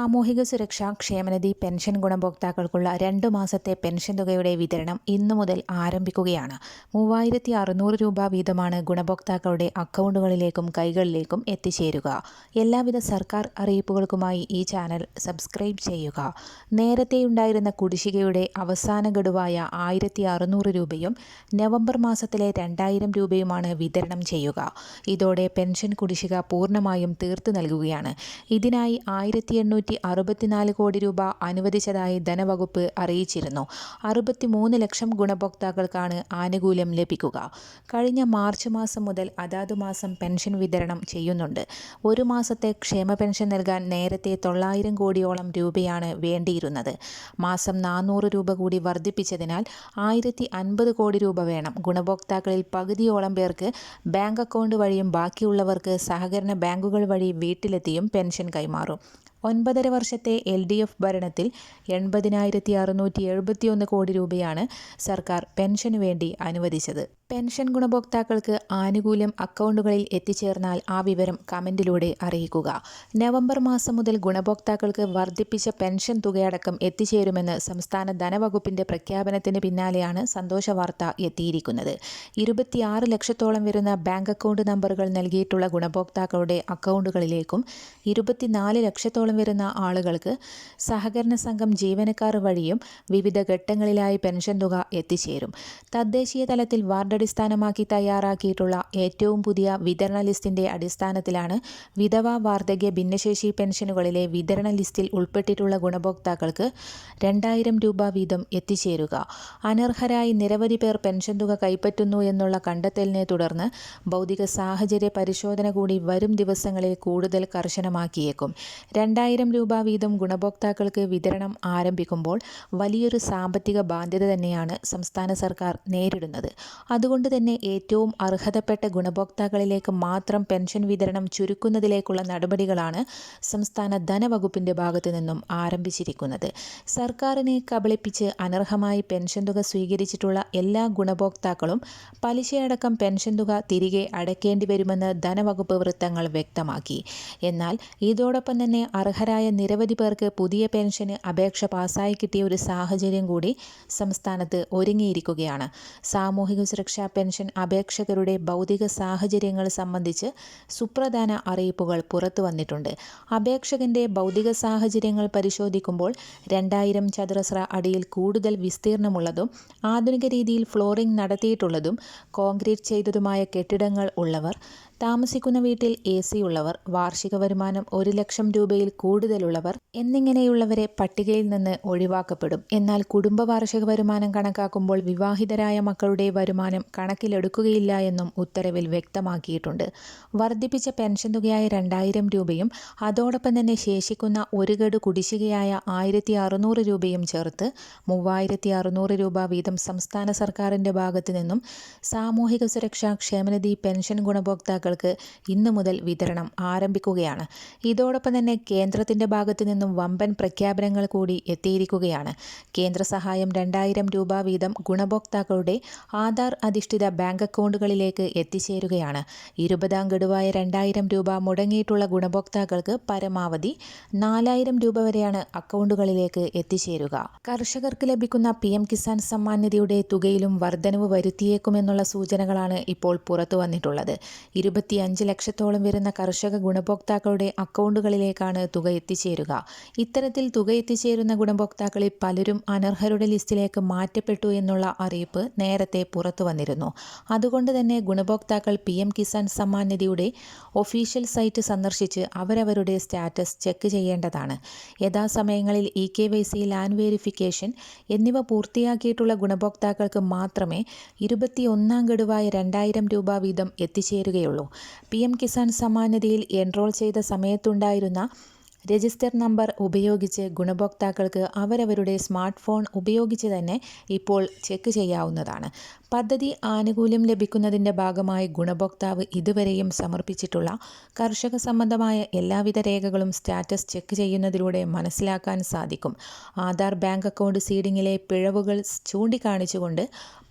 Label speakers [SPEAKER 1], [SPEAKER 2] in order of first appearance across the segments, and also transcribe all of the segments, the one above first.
[SPEAKER 1] സാമൂഹിക സുരക്ഷ ക്ഷേമനിധി പെൻഷൻ ഗുണഭോക്താക്കൾക്കുള്ള രണ്ട് മാസത്തെ പെൻഷൻ തുകയുടെ വിതരണം ഇന്നു മുതൽ ആരംഭിക്കുകയാണ് മൂവായിരത്തി അറുന്നൂറ് രൂപ വീതമാണ് ഗുണഭോക്താക്കളുടെ അക്കൗണ്ടുകളിലേക്കും കൈകളിലേക്കും എത്തിച്ചേരുക എല്ലാവിധ സർക്കാർ അറിയിപ്പുകൾക്കുമായി ഈ ചാനൽ സബ്സ്ക്രൈബ് ചെയ്യുക നേരത്തെയുണ്ടായിരുന്ന കുടിശ്ശികയുടെ അവസാന ഗഡുവായ ആയിരത്തി അറുന്നൂറ് രൂപയും നവംബർ മാസത്തിലെ രണ്ടായിരം രൂപയുമാണ് വിതരണം ചെയ്യുക ഇതോടെ പെൻഷൻ കുടിശ്ശിക പൂർണ്ണമായും തീർത്തു നൽകുകയാണ് ഇതിനായി ആയിരത്തി എണ്ണൂറ്റി ഇരുന്നൂറ്റി അറുപത്തിനാല് കോടി രൂപ അനുവദിച്ചതായി ധനവകുപ്പ് അറിയിച്ചിരുന്നു മൂന്ന് ലക്ഷം ഗുണഭോക്താക്കൾക്കാണ് ആനുകൂല്യം ലഭിക്കുക കഴിഞ്ഞ മാർച്ച് മാസം മുതൽ അതാതു മാസം പെൻഷൻ വിതരണം ചെയ്യുന്നുണ്ട് ഒരു മാസത്തെ ക്ഷേമ പെൻഷൻ നൽകാൻ നേരത്തെ തൊള്ളായിരം കോടിയോളം രൂപയാണ് വേണ്ടിയിരുന്നത് മാസം നാനൂറ് രൂപ കൂടി വർദ്ധിപ്പിച്ചതിനാൽ ആയിരത്തി അൻപത് കോടി രൂപ വേണം ഗുണഭോക്താക്കളിൽ പകുതിയോളം പേർക്ക് ബാങ്ക് അക്കൗണ്ട് വഴിയും ബാക്കിയുള്ളവർക്ക് സഹകരണ ബാങ്കുകൾ വഴി വീട്ടിലെത്തിയും പെൻഷൻ കൈമാറും ഒൻപതര വർഷത്തെ എൽ ഡി എഫ് ഭരണത്തിൽ എൺപതിനായിരത്തി അറുന്നൂറ്റി എഴുപത്തിയൊന്ന് കോടി രൂപയാണ് സർക്കാർ പെൻഷനു വേണ്ടി അനുവദിച്ചത് പെൻഷൻ ഗുണഭോക്താക്കൾക്ക് ആനുകൂല്യം അക്കൗണ്ടുകളിൽ എത്തിച്ചേർന്നാൽ ആ വിവരം കമൻറ്റിലൂടെ അറിയിക്കുക നവംബർ മാസം മുതൽ ഗുണഭോക്താക്കൾക്ക് വർദ്ധിപ്പിച്ച പെൻഷൻ തുകയടക്കം എത്തിച്ചേരുമെന്ന് സംസ്ഥാന ധനവകുപ്പിൻ്റെ പ്രഖ്യാപനത്തിന് പിന്നാലെയാണ് സന്തോഷ വാർത്ത എത്തിയിരിക്കുന്നത് ഇരുപത്തിയാറ് ലക്ഷത്തോളം വരുന്ന ബാങ്ക് അക്കൗണ്ട് നമ്പറുകൾ നൽകിയിട്ടുള്ള ഗുണഭോക്താക്കളുടെ അക്കൗണ്ടുകളിലേക്കും ഇരുപത്തിനാല് ലക്ഷത്തോളം വരുന്ന ആളുകൾക്ക് സഹകരണ സംഘം ജീവനക്കാർ വഴിയും വിവിധ ഘട്ടങ്ങളിലായി പെൻഷൻ തുക എത്തിച്ചേരും തദ്ദേശീയ തലത്തിൽ വാർഡ് അടിസ്ഥാനമാക്കി തയ്യാറാക്കിയിട്ടുള്ള ഏറ്റവും പുതിയ വിതരണ ലിസ്റ്റിന്റെ അടിസ്ഥാനത്തിലാണ് വിധവ വാർദ്ധക്യ ഭിന്നശേഷി പെൻഷനുകളിലെ വിതരണ ലിസ്റ്റിൽ ഉൾപ്പെട്ടിട്ടുള്ള ഗുണഭോക്താക്കൾക്ക് രണ്ടായിരം രൂപ വീതം എത്തിച്ചേരുക അനർഹരായി നിരവധി പേർ പെൻഷൻ തുക കൈപ്പറ്റുന്നു എന്നുള്ള കണ്ടെത്തലിനെ തുടർന്ന് ഭൗതിക സാഹചര്യ പരിശോധന കൂടി വരും ദിവസങ്ങളിൽ കൂടുതൽ കർശനമാക്കിയേക്കും രണ്ടായിരം രൂപ വീതം ഗുണഭോക്താക്കൾക്ക് വിതരണം ആരംഭിക്കുമ്പോൾ വലിയൊരു സാമ്പത്തിക ബാധ്യത തന്നെയാണ് സംസ്ഥാന സർക്കാർ നേരിടുന്നത് അത് അതുകൊണ്ട് തന്നെ ഏറ്റവും അർഹതപ്പെട്ട ഗുണഭോക്താക്കളിലേക്ക് മാത്രം പെൻഷൻ വിതരണം ചുരുക്കുന്നതിലേക്കുള്ള നടപടികളാണ് സംസ്ഥാന ധനവകുപ്പിന്റെ ഭാഗത്തു നിന്നും ആരംഭിച്ചിരിക്കുന്നത് സർക്കാരിനെ കബളിപ്പിച്ച് അനർഹമായി പെൻഷൻ തുക സ്വീകരിച്ചിട്ടുള്ള എല്ലാ ഗുണഭോക്താക്കളും പലിശയടക്കം പെൻഷൻ തുക തിരികെ അടയ്ക്കേണ്ടി വരുമെന്ന് ധനവകുപ്പ് വൃത്തങ്ങൾ വ്യക്തമാക്കി എന്നാൽ ഇതോടൊപ്പം തന്നെ അർഹരായ നിരവധി പേർക്ക് പുതിയ പെൻഷന് അപേക്ഷ പാസ്സായി കിട്ടിയ ഒരു സാഹചര്യം കൂടി സംസ്ഥാനത്ത് ഒരുങ്ങിയിരിക്കുകയാണ് സാമൂഹിക സുരക്ഷ സുരക്ഷാ പെൻഷൻ അപേക്ഷകരുടെ ഭൗതിക സാഹചര്യങ്ങൾ സംബന്ധിച്ച് സുപ്രധാന അറിയിപ്പുകൾ പുറത്തു വന്നിട്ടുണ്ട് അപേക്ഷകന്റെ ഭൗതിക സാഹചര്യങ്ങൾ പരിശോധിക്കുമ്പോൾ രണ്ടായിരം ചതുരശ്ര അടിയിൽ കൂടുതൽ വിസ്തീർണമുള്ളതും ആധുനിക രീതിയിൽ ഫ്ലോറിംഗ് നടത്തിയിട്ടുള്ളതും കോൺക്രീറ്റ് ചെയ്തതുമായ കെട്ടിടങ്ങൾ ഉള്ളവർ താമസിക്കുന്ന വീട്ടിൽ എ സി ഉള്ളവർ വാർഷിക വരുമാനം ഒരു ലക്ഷം രൂപയിൽ കൂടുതലുള്ളവർ എന്നിങ്ങനെയുള്ളവരെ പട്ടികയിൽ നിന്ന് ഒഴിവാക്കപ്പെടും എന്നാൽ കുടുംബ വാർഷിക വരുമാനം കണക്കാക്കുമ്പോൾ വിവാഹിതരായ മക്കളുടെ വരുമാനം കണക്കിലെടുക്കുകയില്ല എന്നും ഉത്തരവിൽ വ്യക്തമാക്കിയിട്ടുണ്ട് വർദ്ധിപ്പിച്ച പെൻഷൻ തുകയായ രണ്ടായിരം രൂപയും അതോടൊപ്പം തന്നെ ശേഷിക്കുന്ന ഒരു ഗഡ് കുടിശ്ശികയായ ആയിരത്തി അറുന്നൂറ് രൂപയും ചേർത്ത് മൂവായിരത്തി അറുന്നൂറ് രൂപ വീതം സംസ്ഥാന സർക്കാരിൻ്റെ ഭാഗത്തു നിന്നും സാമൂഹിക സുരക്ഷാ ക്ഷേമനിധി പെൻഷൻ ഗുണഭോക്താക്കൾ മക്കൾക്ക് ഇന്നു മുതൽ വിതരണം ആരംഭിക്കുകയാണ് ഇതോടൊപ്പം തന്നെ കേന്ദ്രത്തിൻ്റെ ഭാഗത്തു നിന്നും വമ്പൻ പ്രഖ്യാപനങ്ങൾ കൂടി എത്തിയിരിക്കുകയാണ് കേന്ദ്ര സഹായം രണ്ടായിരം രൂപ വീതം ഗുണഭോക്താക്കളുടെ ആധാർ അധിഷ്ഠിത ബാങ്ക് അക്കൗണ്ടുകളിലേക്ക് എത്തിച്ചേരുകയാണ് ഇരുപതാം ഗഡുവായ രണ്ടായിരം രൂപ മുടങ്ങിയിട്ടുള്ള ഗുണഭോക്താക്കൾക്ക് പരമാവധി നാലായിരം രൂപ വരെയാണ് അക്കൗണ്ടുകളിലേക്ക് എത്തിച്ചേരുക കർഷകർക്ക് ലഭിക്കുന്ന പി എം കിസാൻ സമ്മാൻ നിധിയുടെ തുകയിലും വർധനവ് വരുത്തിയേക്കുമെന്നുള്ള സൂചനകളാണ് ഇപ്പോൾ പുറത്തു വന്നിട്ടുള്ളത് ഇരുപത് അറുപത്തി അഞ്ച് ലക്ഷത്തോളം വരുന്ന കർഷക ഗുണഭോക്താക്കളുടെ അക്കൗണ്ടുകളിലേക്കാണ് തുക എത്തിച്ചേരുക ഇത്തരത്തിൽ തുക എത്തിച്ചേരുന്ന ഗുണഭോക്താക്കളിൽ പലരും അനർഹരുടെ ലിസ്റ്റിലേക്ക് മാറ്റപ്പെട്ടു എന്നുള്ള അറിയിപ്പ് നേരത്തെ പുറത്തു വന്നിരുന്നു അതുകൊണ്ട് തന്നെ ഗുണഭോക്താക്കൾ പി എം കിസാൻ സമ്മാൻ നിധിയുടെ ഒഫീഷ്യൽ സൈറ്റ് സന്ദർശിച്ച് അവരവരുടെ സ്റ്റാറ്റസ് ചെക്ക് ചെയ്യേണ്ടതാണ് യഥാസമയങ്ങളിൽ e K Y C land verification എന്നിവ പൂർത്തിയാക്കിയിട്ടുള്ള ഗുണഭോക്താക്കൾക്ക് മാത്രമേ ഒന്നാം ഗഡുവായ രണ്ടായിരം രൂപ വീതം എത്തിച്ചേരുകയുള്ളൂ പി എം കിസാൻ സമ്മാനിധിയിൽ എൻറോൾ ചെയ്ത സമയത്തുണ്ടായിരുന്ന രജിസ്റ്റർ നമ്പർ ഉപയോഗിച്ച് ഗുണഭോക്താക്കൾക്ക് അവരവരുടെ സ്മാർട്ട് ഫോൺ ഉപയോഗിച്ച് തന്നെ ഇപ്പോൾ ചെക്ക് ചെയ്യാവുന്നതാണ് പദ്ധതി ആനുകൂല്യം ലഭിക്കുന്നതിൻ്റെ ഭാഗമായി ഗുണഭോക്താവ് ഇതുവരെയും സമർപ്പിച്ചിട്ടുള്ള കർഷക സംബന്ധമായ എല്ലാവിധ രേഖകളും സ്റ്റാറ്റസ് ചെക്ക് ചെയ്യുന്നതിലൂടെ മനസ്സിലാക്കാൻ സാധിക്കും ആധാർ ബാങ്ക് അക്കൗണ്ട് സീഡിങ്ങിലെ പിഴവുകൾ ചൂണ്ടിക്കാണിച്ചുകൊണ്ട്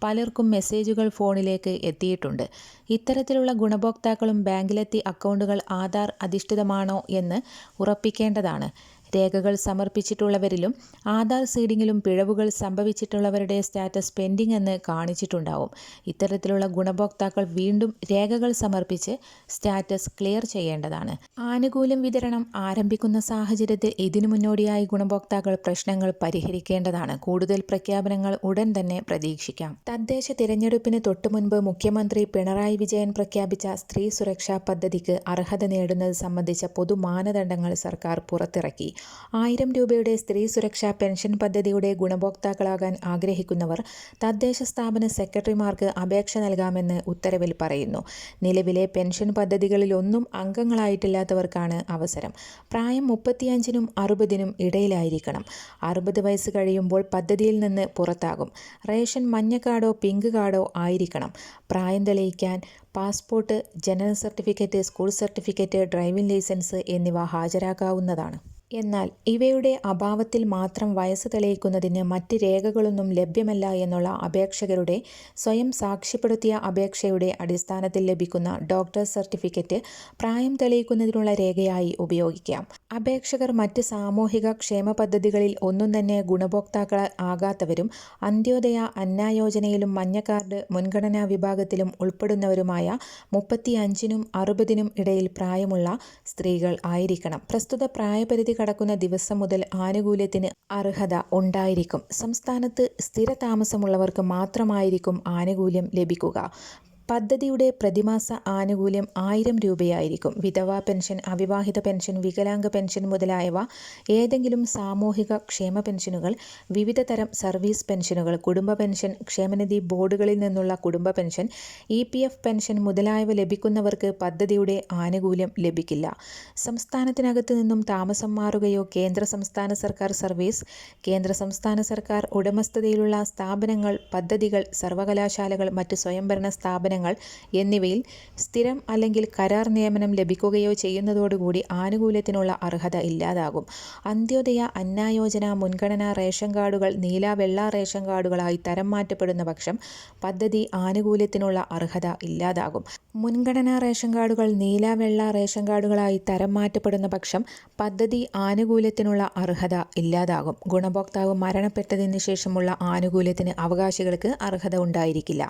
[SPEAKER 1] പലർക്കും മെസ്സേജുകൾ ഫോണിലേക്ക് എത്തിയിട്ടുണ്ട് ഇത്തരത്തിലുള്ള ഗുണഭോക്താക്കളും ബാങ്കിലെത്തി അക്കൗണ്ടുകൾ ആധാർ അധിഷ്ഠിതമാണോ എന്ന് ഉറപ്പിക്കേണ്ടതാണ് രേഖകൾ സമർപ്പിച്ചിട്ടുള്ളവരിലും ആധാർ സീഡിങ്ങിലും പിഴവുകൾ സംഭവിച്ചിട്ടുള്ളവരുടെ സ്റ്റാറ്റസ് പെൻഡിംഗ് എന്ന് കാണിച്ചിട്ടുണ്ടാവും ഇത്തരത്തിലുള്ള ഗുണഭോക്താക്കൾ വീണ്ടും രേഖകൾ സമർപ്പിച്ച് സ്റ്റാറ്റസ് ക്ലിയർ ചെയ്യേണ്ടതാണ് ആനുകൂല്യം വിതരണം ആരംഭിക്കുന്ന സാഹചര്യത്തിൽ ഇതിനു മുന്നോടിയായി ഗുണഭോക്താക്കൾ പ്രശ്നങ്ങൾ പരിഹരിക്കേണ്ടതാണ് കൂടുതൽ പ്രഖ്യാപനങ്ങൾ ഉടൻ തന്നെ പ്രതീക്ഷിക്കാം തദ്ദേശ തിരഞ്ഞെടുപ്പിന് തൊട്ടുമുൻപ് മുഖ്യമന്ത്രി പിണറായി വിജയൻ പ്രഖ്യാപിച്ച സ്ത്രീ സുരക്ഷാ പദ്ധതിക്ക് അർഹത നേടുന്നത് സംബന്ധിച്ച പൊതു മാനദണ്ഡങ്ങൾ സർക്കാർ പുറത്തിറക്കി ആയിരം രൂപയുടെ സ്ത്രീ സുരക്ഷാ പെൻഷൻ പദ്ധതിയുടെ ഗുണഭോക്താക്കളാകാൻ ആഗ്രഹിക്കുന്നവർ തദ്ദേശ സ്ഥാപന സെക്രട്ടറിമാർക്ക് അപേക്ഷ നൽകാമെന്ന് ഉത്തരവിൽ പറയുന്നു നിലവിലെ പെൻഷൻ പദ്ധതികളിലൊന്നും അംഗങ്ങളായിട്ടില്ലാത്തവർക്കാണ് അവസരം പ്രായം മുപ്പത്തിയഞ്ചിനും അറുപതിനും ഇടയിലായിരിക്കണം അറുപത് വയസ്സ് കഴിയുമ്പോൾ പദ്ധതിയിൽ നിന്ന് പുറത്താകും റേഷൻ മഞ്ഞ കാർഡോ പിങ്ക് കാർഡോ ആയിരിക്കണം പ്രായം തെളിയിക്കാൻ പാസ്പോർട്ട് ജനന certificate school certificate driving licence എന്നിവ ഹാജരാക്കാവുന്നതാണ് എന്നാൽ ഇവയുടെ അഭാവത്തിൽ മാത്രം വയസ്സ് തെളിയിക്കുന്നതിന് മറ്റ് രേഖകളൊന്നും ലഭ്യമല്ല എന്നുള്ള അപേക്ഷകരുടെ സ്വയം സാക്ഷ്യപ്പെടുത്തിയ അപേക്ഷയുടെ അടിസ്ഥാനത്തിൽ ലഭിക്കുന്ന ഡോക്ടർ സർട്ടിഫിക്കറ്റ് പ്രായം തെളിയിക്കുന്നതിനുള്ള രേഖയായി ഉപയോഗിക്കാം അപേക്ഷകർ മറ്റ് സാമൂഹിക ക്ഷേമ പദ്ധതികളിൽ ഒന്നും തന്നെ ഗുണഭോക്താക്കൾ ആകാത്തവരും അന്ത്യോദയ അന്നായോജനയിലും മഞ്ഞക്കാർഡ് മുൻഗണനാ വിഭാഗത്തിലും ഉൾപ്പെടുന്നവരുമായ മുപ്പത്തിയഞ്ചിനും അറുപതിനും ഇടയിൽ പ്രായമുള്ള സ്ത്രീകൾ ആയിരിക്കണം പ്രസ്തുത പ്രായപരിധി കടക്കുന്ന ദിവസം മുതൽ ആനുകൂല്യത്തിന് അർഹത ഉണ്ടായിരിക്കും സംസ്ഥാനത്ത് സ്ഥിരതാമസമുള്ളവർക്ക് മാത്രമായിരിക്കും ആനുകൂല്യം ലഭിക്കുക പദ്ധതിയുടെ പ്രതിമാസ ആനുകൂല്യം ആയിരം രൂപയായിരിക്കും വിധവാ പെൻഷൻ അവിവാഹിത പെൻഷൻ വികലാംഗ പെൻഷൻ മുതലായവ ഏതെങ്കിലും സാമൂഹിക ക്ഷേമ പെൻഷനുകൾ വിവിധ തരം സർവീസ് പെൻഷനുകൾ കുടുംബ പെൻഷൻ ക്ഷേമനിധി ബോർഡുകളിൽ നിന്നുള്ള കുടുംബ pension E P F pension മുതലായവ ലഭിക്കുന്നവർക്ക് പദ്ധതിയുടെ ആനുകൂല്യം ലഭിക്കില്ല സംസ്ഥാനത്തിനകത്ത് നിന്നും താമസം മാറുകയോ കേന്ദ്ര സംസ്ഥാന സർക്കാർ സർവീസ് കേന്ദ്ര സംസ്ഥാന സർക്കാർ ഉടമസ്ഥതയിലുള്ള സ്ഥാപനങ്ങൾ പദ്ധതികൾ സർവകലാശാലകൾ മറ്റ് സ്വയംഭരണ സ്ഥാപനങ്ങൾ സ്ഥാപനങ്ങൾ എന്നിവയിൽ സ്ഥിരം അല്ലെങ്കിൽ കരാർ നിയമനം ലഭിക്കുകയോ ചെയ്യുന്നതോടുകൂടി ആനുകൂല്യത്തിനുള്ള അർഹത ഇല്ലാതാകും അന്ത്യോദയ അന്നായോജന മുൻഗണനാ റേഷൻ കാർഡുകൾ നീല വെള്ള റേഷൻ കാർഡുകളായി തരം മാറ്റപ്പെടുന്ന പക്ഷം പദ്ധതി ആനുകൂല്യത്തിനുള്ള അർഹത ഇല്ലാതാകും മുൻഗണനാ റേഷൻ കാർഡുകൾ നീല വെള്ള റേഷൻ കാർഡുകളായി തരം മാറ്റപ്പെടുന്ന പക്ഷം പദ്ധതി ആനുകൂല്യത്തിനുള്ള അർഹത ഇല്ലാതാകും ഗുണഭോക്താവ് മരണപ്പെട്ടതിന് ശേഷമുള്ള ആനുകൂല്യത്തിന് അവകാശികൾക്ക് അർഹത ഉണ്ടായിരിക്കില്ല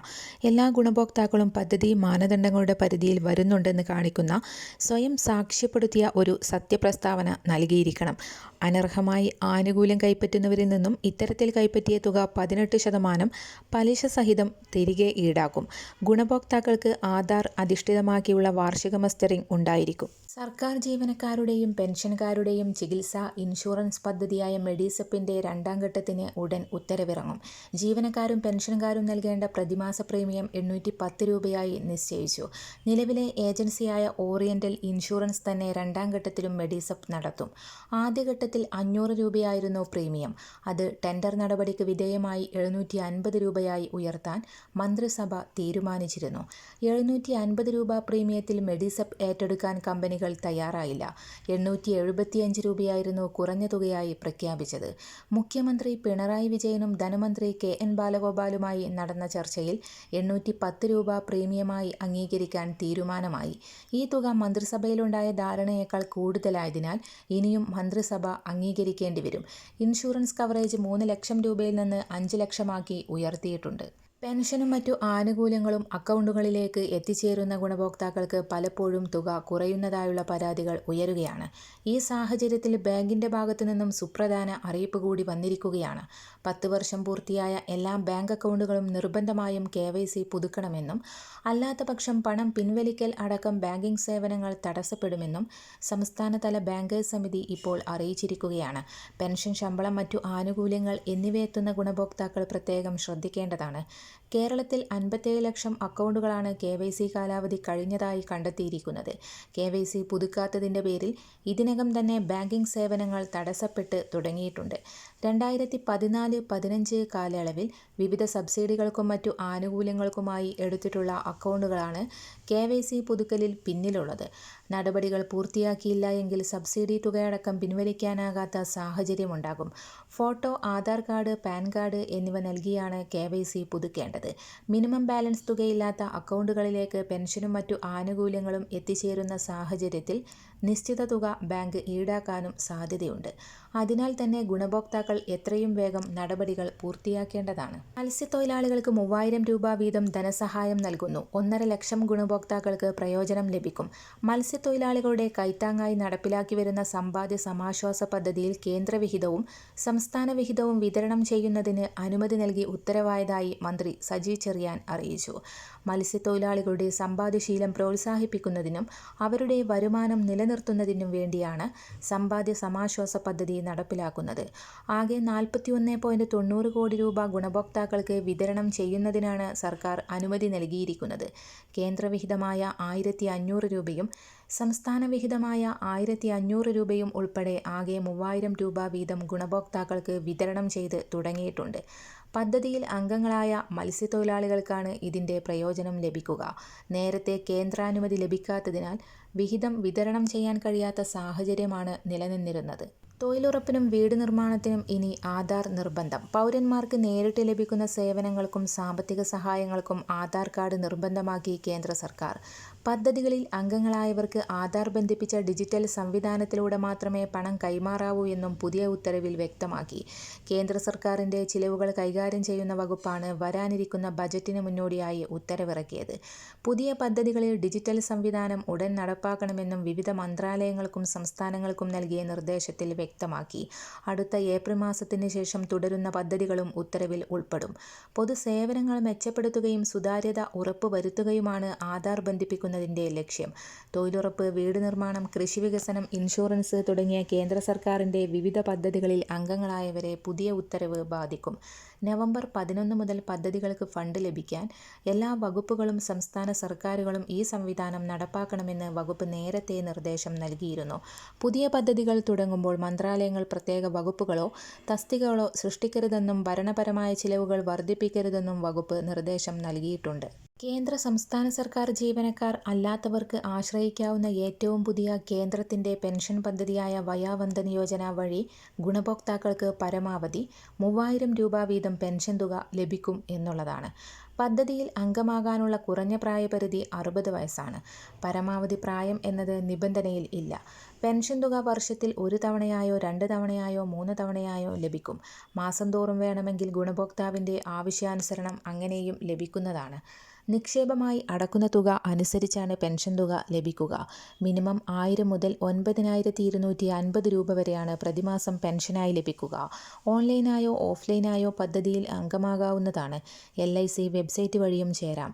[SPEAKER 1] എല്ലാ ഗുണഭോക്താക്കളും ഇപ്പോഴും പദ്ധതി മാനദണ്ഡങ്ങളുടെ പരിധിയിൽ വരുന്നുണ്ടെന്ന് കാണിക്കുന്ന സ്വയം സാക്ഷ്യപ്പെടുത്തിയ ഒരു സത്യപ്രസ്താവന നൽകിയിരിക്കണം അനർഹമായി ആനുകൂല്യം കൈപ്പറ്റുന്നവരിൽ നിന്നും ഇത്തരത്തിൽ കൈപ്പറ്റിയ തുക പതിനെട്ട് ശതമാനം പലിശ സഹിതം തിരികെ ഈടാക്കും ഗുണഭോക്താക്കൾക്ക് ആധാർ അധിഷ്ഠിതമാക്കിയുള്ള വാർഷിക മസ്റ്ററിംഗ് ഉണ്ടായിരിക്കും സർക്കാർ ജീവനക്കാരുടെയും പെൻഷൻകാരുടെയും ചികിത്സാ ഇൻഷുറൻസ് പദ്ധതിയായ മെഡിസെപ്പിന്റെ രണ്ടാം ഘട്ടത്തിന് ഉടൻ ഉത്തരവിറങ്ങും ജീവനക്കാരും പെൻഷൻകാരും നൽകേണ്ട പ്രതിമാസ പ്രീമിയം എണ്ണൂറ്റി പത്ത് രൂപയായി നിശ്ചയിച്ചു നിലവിലെ ഏജൻസിയായ ഓറിയന്റൽ ഇൻഷുറൻസ് തന്നെ രണ്ടാം ഘട്ടത്തിലും മെഡിസപ്പ് നടത്തും ആദ്യഘട്ടത്തിൽ അഞ്ഞൂറ് രൂപയായിരുന്നു പ്രീമിയം അത് ടെൻഡർ നടപടിക്ക് വിധേയമായി എഴുന്നൂറ്റി അൻപത് രൂപയായി ഉയർത്താൻ മന്ത്രിസഭ തീരുമാനിച്ചിരുന്നു എഴുന്നൂറ്റി അൻപത് രൂപ പ്രീമിയത്തിൽ മെഡിസപ്പ് ഏറ്റെടുക്കാൻ കമ്പനികൾ തയ്യാറായില്ല എണ്ണൂറ്റി എഴുപത്തിയഞ്ച് രൂപയായിരുന്നു കുറഞ്ഞ തുകയായി പ്രഖ്യാപിച്ചത് മുഖ്യമന്ത്രി പിണറായി വിജയനും ധനമന്ത്രി കെ എൻ ബാലഗോപാലുമായി നടന്ന ചർച്ചയിൽ എണ്ണൂറ്റി പത്ത് രൂപ പ്രീമിയമായി അംഗീകരിക്കാൻ തീരുമാനമായി ഈ തുക മന്ത്രിസഭയിലുണ്ടായ ധാരണയേക്കാൾ കൂടുതലായതിനാൽ ഇനിയും മന്ത്രിസഭ അംഗീകരിക്കേണ്ടി വരും ഇൻഷുറൻസ് കവറേജ് മൂന്ന് ലക്ഷം രൂപയിൽ നിന്ന് അഞ്ച് ലക്ഷമാക്കി ഉയർത്തിയിട്ടുണ്ട് പെൻഷനും മറ്റു ആനുകൂല്യങ്ങളും അക്കൗണ്ടുകളിലേക്ക് എത്തിച്ചേരുന്ന ഗുണഭോക്താക്കൾക്ക് പലപ്പോഴും തുക കുറയുന്നതായുള്ള പരാതികൾ ഉയരുകയാണ് ഈ സാഹചര്യത്തിൽ ബാങ്കിൻ്റെ ഭാഗത്തു നിന്നും സുപ്രധാന അറിയിപ്പ് കൂടി വന്നിരിക്കുകയാണ് പത്ത് വർഷം പൂർത്തിയായ എല്ലാ ബാങ്ക് അക്കൗണ്ടുകളും നിർബന്ധമായും കെ വൈ സി പുതുക്കണമെന്നും അല്ലാത്തപക്ഷം പണം പിൻവലിക്കൽ അടക്കം ബാങ്കിംഗ് സേവനങ്ങൾ തടസ്സപ്പെടുമെന്നും സംസ്ഥാനതല ബാങ്കേഴ്സ് സമിതി ഇപ്പോൾ അറിയിച്ചിരിക്കുകയാണ് പെൻഷൻ ശമ്പളം മറ്റു ആനുകൂല്യങ്ങൾ എന്നിവയെത്തുന്ന ഗുണഭോക്താക്കൾ പ്രത്യേകം ശ്രദ്ധിക്കേണ്ടതാണ് കേരളത്തിൽ അൻപത്തേഴ് ലക്ഷം അക്കൗണ്ടുകളാണ് കെ വൈ സി കാലാവധി കഴിഞ്ഞതായി കണ്ടെത്തിയിരിക്കുന്നത് കെ വൈ സി പുതുക്കാത്തതിൻ്റെ പേരിൽ ഇതിനകം തന്നെ ബാങ്കിംഗ് സേവനങ്ങൾ തടസ്സപ്പെട്ട് തുടങ്ങിയിട്ടുണ്ട് രണ്ടായിരത്തി പതിനാല് പതിനഞ്ച് കാലയളവിൽ വിവിധ സബ്സിഡികൾക്കും മറ്റു ആനുകൂല്യങ്ങൾക്കുമായി എടുത്തിട്ടുള്ള അക്കൗണ്ടുകളാണ് കെ വൈ സി പുതുക്കലിൽ പിന്നിലുള്ളത് നടപടികൾ പൂർത്തിയാക്കിയില്ല എങ്കിൽ സബ്സിഡി തുകയടക്കം പിൻവലിക്കാനാകാത്ത സാഹചര്യമുണ്ടാകും photo Aadhaar card PAN card എന്നിവ നൽകിയാണ് കെ വൈ സി പുതുക്കേണ്ടത് മിനിമം ബാലൻസ് തുകയില്ലാത്ത അക്കൗണ്ടുകളിലേക്ക് പെൻഷനും മറ്റു ആനുകൂല്യങ്ങളും എത്തിച്ചേരുന്ന സാഹചര്യത്തിൽ നിശ്ചിത തുക ബാങ്ക് ഈടാക്കാനും സാധ്യതയുണ്ട് അതിനാൽ തന്നെ ഗുണഭോക്താക്കൾ എത്രയും വേഗം നടപടികൾ പൂർത്തിയാക്കേണ്ടതാണ് മത്സ്യത്തൊഴിലാളികൾക്ക് മൂവായിരം രൂപ വീതം ധനസഹായം നൽകുന്നു ഒന്നര ലക്ഷം ഗുണഭോക്താക്കൾക്ക് പ്രയോജനം ലഭിക്കും മത്സ്യത്തൊഴിലാളികളുടെ കൈത്താങ്ങായി നടപ്പിലാക്കി വരുന്ന സമ്പാദ്യ സമാശ്വാസ പദ്ധതിയിൽ കേന്ദ്രവിഹിതവും സംസ്ഥാന വിഹിതവും വിതരണം ചെയ്യുന്നതിന് അനുമതി നൽകി ഉത്തരവായതായി മന്ത്രി സജി ചെറിയാൻ അറിയിച്ചു മത്സ്യത്തൊഴിലാളികളുടെ സമ്പാദ്യശീലം പ്രോത്സാഹിപ്പിക്കുന്നതിനും അവരുടെ വരുമാനം നിലനിർത്തുന്നതിനും വേണ്ടിയാണ് സമ്പാദ്യ സമാശ്വാസ പദ്ധതി നടപ്പിലാക്കുന്നത് ആകെ നാൽപ്പത്തിയൊന്ന് തൊണ്ണൂറ് കോടി രൂപ ഗുണഭോക്താക്കൾക്ക് വിതരണം ചെയ്യുന്നതിനാണ് സർക്കാർ അനുമതി നൽകിയിരിക്കുന്നത് കേന്ദ്രവിഹിതമായ ആയിരത്തി അഞ്ഞൂറ് രൂപയും സംസ്ഥാന വിഹിതമായ ആയിരത്തി അഞ്ഞൂറ് രൂപയും ഉൾപ്പെടെ ആകെ മൂവായിരം രൂപ വീതം ഗുണഭോക്താക്കൾക്ക് വിതരണം ചെയ്ത് തുടങ്ങിയിട്ടുണ്ട് പദ്ധതിയിൽ അംഗങ്ങളായ മത്സ്യത്തൊഴിലാളികൾക്കാണ് ഇതിൻ്റെ പ്രയോജനം ലഭിക്കുക നേരത്തെ കേന്ദ്രാനുമതി ലഭിക്കാത്തതിനാൽ വിഹിതം വിതരണം ചെയ്യാൻ കഴിയാത്ത സാഹചര്യമാണ് നിലനിന്നിരുന്നത് തൊഴിലുറപ്പിനും വീട് നിർമ്മാണത്തിനും ഇനി ആധാർ നിർബന്ധം പൗരന്മാർക്ക് നേരിട്ട് ലഭിക്കുന്ന സേവനങ്ങൾക്കും സാമ്പത്തിക സഹായങ്ങൾക്കും ആധാർ കാർഡ് നിർബന്ധമാക്കി കേന്ദ്ര സർക്കാർ പദ്ധതികളിൽ അംഗങ്ങളായവർക്ക് ആധാർ ബന്ധിപ്പിച്ച ഡിജിറ്റൽ സംവിധാനത്തിലൂടെ മാത്രമേ പണം കൈമാറാവൂ എന്നും പുതിയ ഉത്തരവിൽ വ്യക്തമാക്കി കേന്ദ്ര സർക്കാരിൻ്റെ ചിലവുകൾ കൈകാര്യം ചെയ്യുന്ന വകുപ്പാണ് വരാനിരിക്കുന്ന ബജറ്റിന് മുന്നോടിയായി ഉത്തരവിറക്കിയത് പുതിയ പദ്ധതികളിൽ ഡിജിറ്റൽ സംവിധാനം ഉടൻ നടപ്പാക്കണമെന്നും വിവിധ മന്ത്രാലയങ്ങൾക്കും സംസ്ഥാനങ്ങൾക്കും നൽകിയ നിർദ്ദേശത്തിൽ വ്യക്തം വ്യക്തമാക്കി അടുത്ത ഏപ്രിൽ മാസത്തിന് ശേഷം തുടരുന്ന പദ്ധതികളും ഉത്തരവിൽ ഉൾപ്പെടും പൊതുസേവനങ്ങൾ മെച്ചപ്പെടുത്തുകയും സുതാര്യത ഉറപ്പുവരുത്തുകയുമാണ് ആധാർ ബന്ധിപ്പിക്കുന്നതിന്റെ ലക്ഷ്യം തൊഴിലുറപ്പ് വീട് നിർമ്മാണം കൃഷി വികസനം ഇൻഷുറൻസ് തുടങ്ങിയ കേന്ദ്ര സർക്കാരിന്റെ വിവിധ പദ്ധതികളിൽ അംഗങ്ങളായവരെ പുതിയ ഉത്തരവ് ബാധിക്കും നവംബർ പതിനൊന്ന് മുതൽ പദ്ധതികൾക്ക് ഫണ്ട് ലഭിക്കാൻ എല്ലാ വകുപ്പുകളും സംസ്ഥാന സർക്കാരുകളും ഈ സംവിധാനം നടപ്പാക്കണമെന്ന് വകുപ്പ് നേരത്തെ നിർദ്ദേശം നൽകിയിരുന്നു പുതിയ പദ്ധതികൾ തുടങ്ങുമ്പോൾ മന്ത്രാലയങ്ങൾ പ്രത്യേക വകുപ്പുകളോ തസ്തികകളോ സൃഷ്ടിക്കരുതെന്നും ഭരണപരമായ ചിലവുകൾ വർദ്ധിപ്പിക്കരുതെന്നും വകുപ്പ് നിർദ്ദേശം നൽകിയിട്ടുണ്ട് കേന്ദ്ര സംസ്ഥാന സർക്കാർ ജീവനക്കാർ അല്ലാത്തവർക്ക് ആശ്രയിക്കാവുന്ന ഏറ്റവും പുതിയ കേന്ദ്രത്തിന്റെ പെൻഷൻ പദ്ധതിയായ വയാവന്ദന യോജന വഴി ഗുണഭോക്താക്കൾക്ക് പരമാവധി മൂവായിരം രൂപ വീതം പെൻഷൻ തുക ലഭിക്കും എന്നുള്ളതാണ് പദ്ധതിയിൽ അംഗമാകാനുള്ള കുറഞ്ഞ പ്രായപരിധി അറുപത് വയസ്സാണ് പരമാവധി പ്രായം എന്നത് നിബന്ധനയിൽ ഇല്ല പെൻഷൻ തുക വർഷത്തിൽ ഒരു തവണയായോ രണ്ട് തവണയായോ മൂന്ന് തവണയായോ ലഭിക്കും മാസം തോറും വേണമെങ്കിൽ ഗുണഭോക്താവിൻ്റെ ആവശ്യാനുസരണം അങ്ങനെയും ലഭിക്കുന്നതാണ് നിക്ഷേപമായി അടക്കുന്ന തുക അനുസരിച്ചാണ് പെൻഷൻ തുക ലഭിക്കുക മിനിമം ആയിരം മുതൽ ഒൻപതിനായിരത്തി ഇരുന്നൂറ്റി അൻപത് രൂപ വരെയാണ് പ്രതിമാസം പെൻഷനായി ലഭിക്കുക ഓൺലൈനായോ ഓഫ്ലൈനായോ പദ്ധതിയിൽ അംഗമാകാവുന്നതാണ് എൽ ഐ സി വെബ്സൈറ്റ് വഴിയും ചേരാം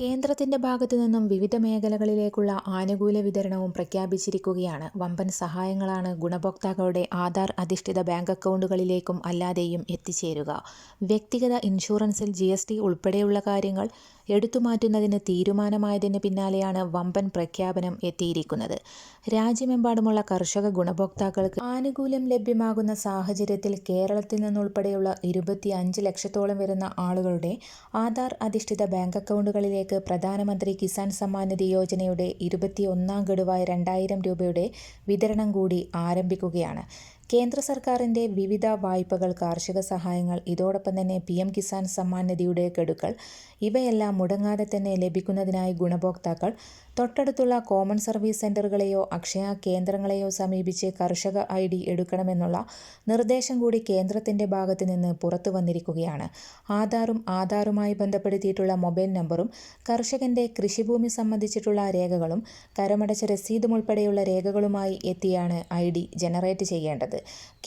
[SPEAKER 1] കേന്ദ്രത്തിന്റെ ഭാഗത്തു നിന്നും വിവിധ മേഖലകളിലേക്കുള്ള ആനുകൂല്യ വിതരണവും പ്രഖ്യാപിച്ചിരിക്കുകയാണ് വമ്പൻ സഹായങ്ങളാണ് ഗുണഭോക്താക്കളുടെ ആധാർ അധിഷ്ഠിത ബാങ്ക് അക്കൗണ്ടുകളിലേക്കും അല്ലാതെയും എത്തിച്ചേരുക വ്യക്തിഗത ഇൻഷുറൻസിൽ ജി ഉൾപ്പെടെയുള്ള കാര്യങ്ങൾ എടുത്തുമാറ്റുന്നതിന് തീരുമാനമായതിന് പിന്നാലെയാണ് വമ്പൻ പ്രഖ്യാപനം എത്തിയിരിക്കുന്നത് രാജ്യമെമ്പാടുമുള്ള കർഷക ഗുണഭോക്താക്കൾക്ക് ആനുകൂല്യം ലഭ്യമാകുന്ന സാഹചര്യത്തിൽ കേരളത്തിൽ നിന്നുൾപ്പെടെയുള്ള ഇരുപത്തി അഞ്ച് ലക്ഷത്തോളം വരുന്ന ആളുകളുടെ ആധാർ അധിഷ്ഠിത ബാങ്ക് അക്കൗണ്ടുകളിലേക്ക് പ്രധാനമന്ത്രി കിസാൻ സമ്മാൻ നിധി യോജനയുടെ ഒന്നാം ഗഡുവായ രണ്ടായിരം രൂപയുടെ വിതരണം കൂടി ആരംഭിക്കുകയാണ് കേന്ദ്ര സർക്കാരിൻ്റെ വിവിധ വായ്പകൾ കാർഷിക സഹായങ്ങൾ ഇതോടൊപ്പം തന്നെ പി എം കിസാൻ സമ്മാൻ നിധിയുടെ ഗഡുക്കൾ ഇവയെല്ലാം മുടങ്ങാതെ തന്നെ ലഭിക്കുന്നതിനായി ഗുണഭോക്താക്കൾ തൊട്ടടുത്തുള്ള കോമൺ സർവീസ് സെൻ്ററുകളെയോ അക്ഷയ കേന്ദ്രങ്ങളെയോ സമീപിച്ച് കർഷക ഐ ഡി എടുക്കണമെന്നുള്ള നിർദ്ദേശം കൂടി കേന്ദ്രത്തിൻ്റെ ഭാഗത്തു നിന്ന് പുറത്തു വന്നിരിക്കുകയാണ് ആധാറും ആധാറുമായി ബന്ധപ്പെടുത്തിയിട്ടുള്ള മൊബൈൽ നമ്പറും കർഷകൻ്റെ കൃഷിഭൂമി സംബന്ധിച്ചിട്ടുള്ള രേഖകളും കരമടച്ച രസീതും ഉൾപ്പെടെയുള്ള രേഖകളുമായി എത്തിയാണ് ഐ ഡി ജനറേറ്റ് ചെയ്യേണ്ടത്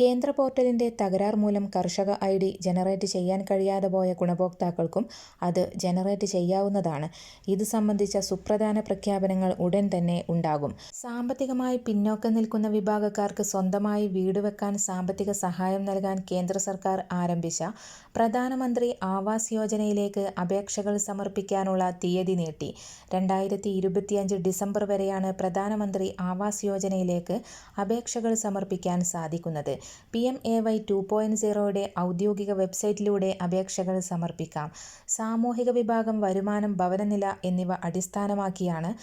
[SPEAKER 1] കേന്ദ്ര പോർട്ടലിൻ്റെ തകരാർ മൂലം കർഷക ഐ ഡി ജനറേറ്റ് ചെയ്യാൻ കഴിയാതെ പോയ ഗുണഭോക്താക്കൾക്കും അത് ജനറേറ്റ് ചെയ്യാവുന്നതാണ് ഇത് സംബന്ധിച്ച സുപ്രധാന പ്രഖ്യാപനം പ്രഖ്യാപനങ്ങൾ ഉടൻ തന്നെ ഉണ്ടാകും സാമ്പത്തികമായി പിന്നോക്കം നിൽക്കുന്ന വിഭാഗക്കാർക്ക് സ്വന്തമായി വീട് വെക്കാൻ സാമ്പത്തിക സഹായം നൽകാൻ കേന്ദ്ര സർക്കാർ ആരംഭിച്ച പ്രധാനമന്ത്രി ആവാസ് യോജനയിലേക്ക് അപേക്ഷകൾ സമർപ്പിക്കാനുള്ള തീയതി നീട്ടി രണ്ടായിരത്തി ഇരുപത്തിയഞ്ച് ഡിസംബർ വരെയാണ് പ്രധാനമന്ത്രി ആവാസ് യോജനയിലേക്ക് അപേക്ഷകൾ സമർപ്പിക്കാൻ സാധിക്കുന്നത് P M A Y two point സീറോയുടെ ഔദ്യോഗിക വെബ്സൈറ്റിലൂടെ അപേക്ഷകൾ സമർപ്പിക്കാം സാമൂഹിക വിഭാഗം വരുമാനം ഭവനനില എന്നിവ അടിസ്ഥാനമാക്കിയാണ്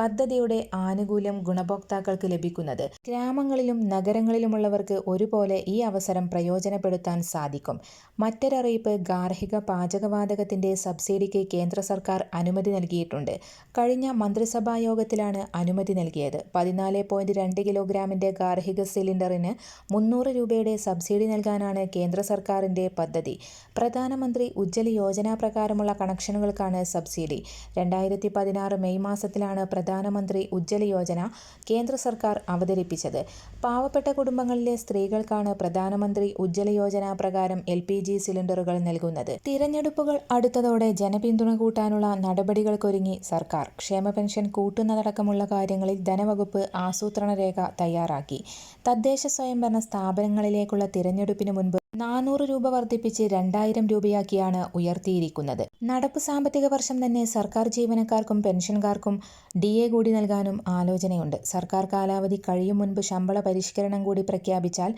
[SPEAKER 1] പദ്ധതിയുടെ ആനുകൂല്യം ഗുണഭോക്താക്കൾക്ക് ലഭിക്കുന്നത് ഗ്രാമങ്ങളിലും നഗരങ്ങളിലുമുള്ളവർക്ക് ഒരുപോലെ ഈ അവസരം പ്രയോജനപ്പെടുത്താൻ സാധിക്കും മറ്റൊരറിയിപ്പ് ഗാർഹിക പാചകവാതകത്തിന്റെ സബ്സിഡിക്ക് കേന്ദ്ര സർക്കാർ അനുമതി നൽകിയിട്ടുണ്ട് കഴിഞ്ഞ മന്ത്രിസഭാ യോഗത്തിലാണ് അനുമതി നൽകിയത് പതിനാല് പോയിന്റ് രണ്ട് കിലോഗ്രാമിന്റെ ഗാർഹിക സിലിണ്ടറിന് മുന്നൂറ് രൂപയുടെ സബ്സിഡി നൽകാനാണ് കേന്ദ്ര സർക്കാരിന്റെ പദ്ധതി പ്രധാനമന്ത്രി ഉജ്ജ്വല യോജന പ്രകാരമുള്ള കണക്ഷനുകൾക്കാണ് സബ്സിഡി രണ്ടായിരത്തി പതിനാറ് മെയ് മാസത്തിലാണ് പ്രധാനമന്ത്രി ഉജ്ജ്വല യോജന കേന്ദ്ര സർക്കാർ അവതരിപ്പിച്ചത് പാവപ്പെട്ട കുടുംബങ്ങളിലെ സ്ത്രീകൾക്കാണ് പ്രധാനമന്ത്രി ഉജ്ജ്വല യോജന പ്രകാരം എൽ പി ജി സിലിണ്ടറുകൾ നൽകുന്നത് തിരഞ്ഞെടുപ്പുകൾ അടുത്തതോടെ ജനപിന്തുണ കൂട്ടാനുള്ള നടപടികൾക്കൊരുങ്ങി സർക്കാർ ക്ഷേമ പെൻഷൻ കൂട്ടുന്നതടക്കമുള്ള കാര്യങ്ങളിൽ ധനവകുപ്പ് ആസൂത്രണ രേഖ തയ്യാറാക്കി തദ്ദേശ സ്വയംഭരണ സ്ഥാപനങ്ങളിലേക്കുള്ള തിരഞ്ഞെടുപ്പിന് മുൻപ് നാനൂറ് രൂപ വർദ്ധിപ്പിച്ച് രണ്ടായിരം രൂപയാക്കിയാണ് ഉയർത്തിയിരിക്കുന്നത് നടപ്പ് സാമ്പത്തിക വർഷം തന്നെ സർക്കാർ ജീവനക്കാർക്കും പെൻഷൻകാർക്കും ഡി എ കൂടി നൽകാനും ആലോചനയുണ്ട് സർക്കാർ കാലാവധി കഴിയും മുൻപ് ശമ്പള പരിഷ്കരണം കൂടി പ്രഖ്യാപിച്ചാൽ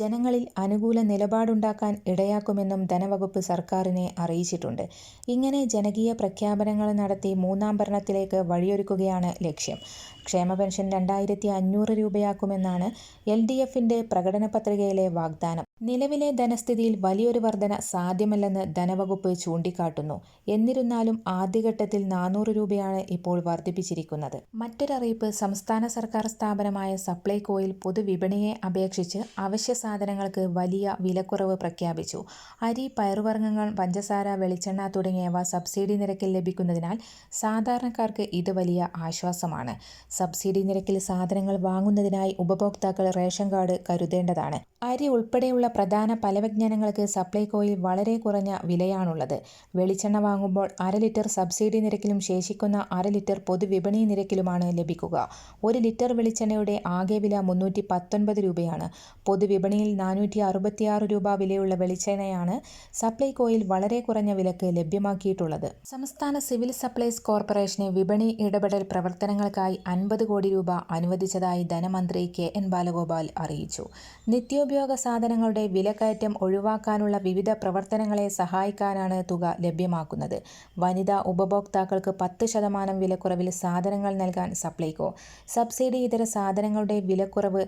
[SPEAKER 1] ജനങ്ങളിൽ അനുകൂല നിലപാടുണ്ടാക്കാൻ ഇടയാക്കുമെന്നും ധനവകുപ്പ് സർക്കാരിനെ അറിയിച്ചിട്ടുണ്ട് ഇങ്ങനെ ജനകീയ പ്രഖ്യാപനങ്ങൾ നടത്തി മൂന്നാം ഭരണത്തിലേക്ക് വഴിയൊരുക്കുകയാണ് ലക്ഷ്യം ക്ഷേമ പെൻഷൻ രണ്ടായിരത്തി അഞ്ഞൂറ് രൂപയാക്കുമെന്നാണ് എൽ ഡി എഫിന്റെ പ്രകടന പത്രികയിലെ വാഗ്ദാനം നിലവിലെ ധനസ്ഥിതിയിൽ വലിയൊരു വർധന സാധ്യമല്ലെന്ന് ധനവകുപ്പ് ചൂണ്ടിക്കാട്ടുന്നു എന്നിരുന്നാലും ആദ്യഘട്ടത്തിൽ നാനൂറ് രൂപയാണ് ഇപ്പോൾ വർദ്ധിപ്പിച്ചിരിക്കുന്നത് മറ്റൊരറിയിപ്പ് സംസ്ഥാന സർക്കാർ സ്ഥാപനമായ സപ്ലൈകോയിൽ പൊതുവിപണിയെ അപേക്ഷിച്ച് അവശ്യ സാധനങ്ങൾക്ക് വലിയ വിലക്കുറവ് പ്രഖ്യാപിച്ചു അരി പയറുവർഗ്ഗങ്ങൾ പഞ്ചസാര വെളിച്ചെണ്ണ തുടങ്ങിയവ സബ്സിഡി നിരക്കിൽ ലഭിക്കുന്നതിനാൽ സാധാരണക്കാർക്ക് ഇത് വലിയ ആശ്വാസമാണ് സബ്സിഡി നിരക്കിൽ സാധനങ്ങൾ വാങ്ങുന്നതിനായി ഉപഭോക്താക്കൾ റേഷൻ കാർഡ് കരുതേണ്ടതാണ് അരി ഉൾപ്പെടെയുള്ള പ്രധാന പലവ്യജ്ഞാനങ്ങൾക്ക് സപ്ലൈകോയിൽ വളരെ കുറഞ്ഞ വിലയാണുള്ളത് വെളിച്ചെണ്ണ വാങ്ങുമ്പോൾ അര ലിറ്റർ സബ്സിഡി നിരക്കിലും ശേഷിക്കുന്ന അര ലിറ്റർ പൊതുവിപണി നിരക്കിലുമാണ് ലഭിക്കുക ഒരു ലിറ്റർ വെളിച്ചെണ്ണയുടെ ആകെ വില മുന്നൂറ്റി പത്തൊൻപത് രൂപയാണ് പൊതുവിപണിയിൽ നാനൂറ്റി അറുപത്തിയാറ് രൂപ വിലയുള്ള വെളിച്ചെണ്ണയാണ് സപ്ലൈകോയിൽ വളരെ കുറഞ്ഞ വിലക്ക് ലഭ്യമാക്കിയിട്ടുള്ളത് സംസ്ഥാന സിവിൽ സപ്ലൈസ് കോർപ്പറേഷനെ വിപണി ഇടപെടൽ പ്രവർത്തനങ്ങൾക്കായി അൻപത് കോടി രൂപ അനുവദിച്ചതായി ധനമന്ത്രി കെ എൻ ബാലഗോപാൽ അറിയിച്ചു നിത്യോപയോഗ സാധനങ്ങളുടെ വിലക്കയറ്റം ഒഴിവാക്കാനുള്ള വിവിധ പ്രവർത്തനങ്ങളെ സഹായിക്കാനാണ് തുക ലഭ്യമാക്കുന്നത് വനിതാ ഉപഭോക്താക്കൾക്ക് പത്ത് ശതമാനം വിലക്കുറവിൽ സാധനങ്ങൾ നൽകാൻ സപ്ലൈകോ സബ്സിഡി ഇതര സാധനങ്ങളുടെ വിലക്കുറവ്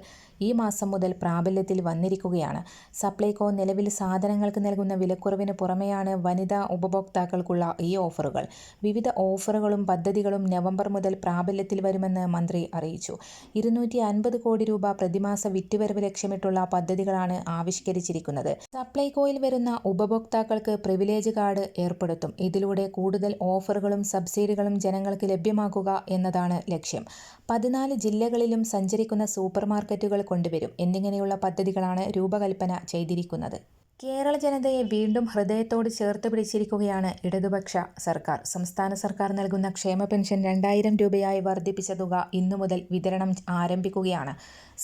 [SPEAKER 1] ഈ മാസം മുതൽ പ്രാബല്യത്തിൽ വന്നിരിക്കുകയാണ് സപ്ലൈകോ നിലവിൽ സാധനങ്ങൾക്ക് നൽകുന്ന വിലക്കുറവിന് പുറമെയാണ് വനിതാ ഉപഭോക്താക്കൾക്കുള്ള ഈ ഓഫറുകൾ വിവിധ ഓഫറുകളും പദ്ധതികളും നവംബർ മുതൽ പ്രാബല്യത്തിൽ വരുമെന്ന് മന്ത്രി അറിയിച്ചു ഇരുന്നൂറ്റി അൻപത് കോടി രൂപ പ്രതിമാസ വിറ്റുവരവ് ലക്ഷ്യമിട്ടുള്ള പദ്ധതികളാണ് ആവിഷ്കരിച്ചിരിക്കുന്നത് സപ്ലൈകോയിൽ വരുന്ന ഉപഭോക്താക്കൾക്ക് പ്രിവിലേജ് കാർഡ് ഏർപ്പെടുത്തും ഇതിലൂടെ കൂടുതൽ ഓഫറുകളും സബ്സിഡികളും ജനങ്ങൾക്ക് ലഭ്യമാക്കുക എന്നതാണ് ലക്ഷ്യം പതിനാല് ജില്ലകളിലും സഞ്ചരിക്കുന്ന സൂപ്പർ മാർക്കറ്റുകൾ കൊണ്ടുവരും എന്നിങ്ങനെയുള്ള പദ്ധതികളാണ് രൂപകൽപ്പന ചെയ്തിരിക്കുന്നത് കേരള ജനതയെ വീണ്ടും ഹൃദയത്തോട് ചേർത്ത് പിടിച്ചിരിക്കുകയാണ് ഇടതുപക്ഷ സർക്കാർ സംസ്ഥാന സർക്കാർ നൽകുന്ന ക്ഷേമ പെൻഷൻ രണ്ടായിരം രൂപയായി വർദ്ധിപ്പിച്ച തുക ഇന്നു മുതൽ വിതരണം ആരംഭിക്കുകയാണ്